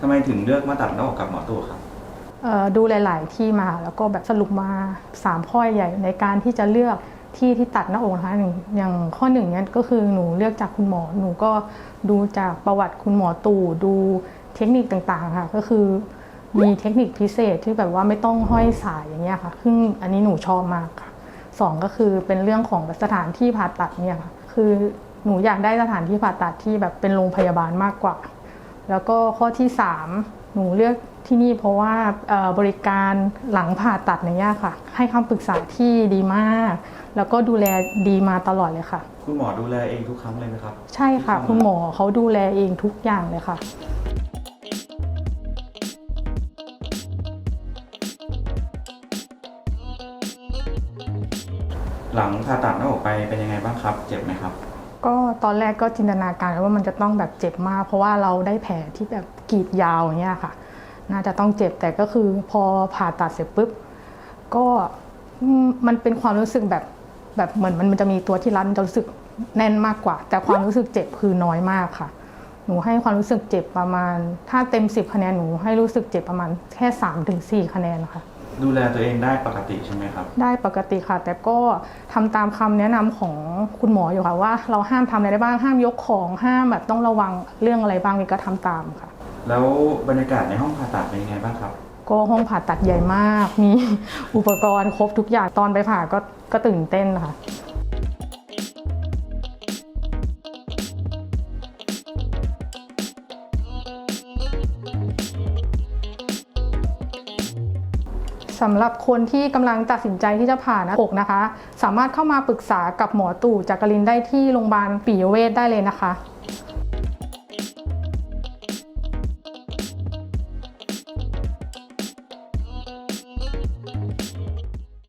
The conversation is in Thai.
ทำไมถึงเลือกมาตัดหน้าอกกับหมอตู่ครับ เอ่อดูหลาย ๆ ที่มาแล้วก็แบบสรุปมา3ข้อใหญ่ในการที่จะเลือกที่ที่ตัดหน้าอกนะคะหนึ่งอย่างข้อหนึ่งเนี่ยก็คือหนูเลือกจากคุณหมอหนูก็ดูจากประวัติคุณหมอตู่ดูเทคนิคต่าง ๆ ค่ะ ก็คือมีเทคนิคพิเศษที่แบบว่าไม่ต้องห้อยสายอย่างเงี้ยค่ะซึ่งอันนี้หนูชอบมากค่ะสองก็คือเป็นเรื่องของสถานที่ผ่าตัดเนี่ยค่ะคือหนูอยากได้สถานที่ผ่าตัดที่แบบเป็นโรงพยาบาลมากกว่า แล้วก็ข้อที่ 3 หนูเลือกที่นี่เพราะว่าเอ่อบริการหลังผ่าตัดเนี่ยค่ะ ให้คำปรึกษาที่ดีมาก แล้วก็ดูแลดีมาตลอดเลยค่ะ คุณหมอดูแลเองทุกครั้งเลยไหมครับ ใช่ค่ะที่เข้ามาคุณหมอเขาดูแลเองทุกอย่างเลยค่ะหลังผ่าตัดหน้าอกไปเป็นยังไงบ้างครับ เจ็บไหมครับ ก็ตอนแรกก็จินตนาการว่ามันจะต้องแบบเจ็บมาก เพราะว่าเราได้แผลที่แบบกรีดยาวเงี้ยค่ะ น่าจะต้องเจ็บแต่ก็คือพอผ่าตัดเสร็จปุ๊บก็มันเป็นความรู้สึกแบบแบบเหมือนมันจะมีตัวที่รัดมันจะรู้สึกแน่นมากกว่า แต่ความรู้สึกเจ็บคือน้อยมากค่ะ หนูให้ความรู้สึกเจ็บประมาณ ถ้าเต็ม 10 คะแนนหนูให้รู้สึกเจ็บประมาณแค่3-4ถึงคะแนนค่ะ ดูแลตัวเองได้ปกติใช่ไหมครับ ได้ปกติค่ะ แต่ก็ทำตามคำแนะนำของคุณหมออยู่ค่ะว่า เราห้ามทำอะไรได้บ้างห้ามยกของห้ามแบบต้องระวังเรื่องอะไรบ้างมีก็ทำตามค่ะ แล้วบรรยากาศในห้องผ่าตัดเป็นยังไงบ้างครับ ก็ห้องผ่าตัดใหญ่มาก มีอุปกรณ์ครบทุกอย่างตอนไปผ่าก็ก็ตื่นเต้นค่ะ สำหรับคนที่กำลังตัดสินใจที่จะผ่าหน้าอกนะคะ สามารถเข้ามาปรึกษากับหมอตู่จักรินได้ที่โรงพยาบาลปิยเวชได้เลยนะคะ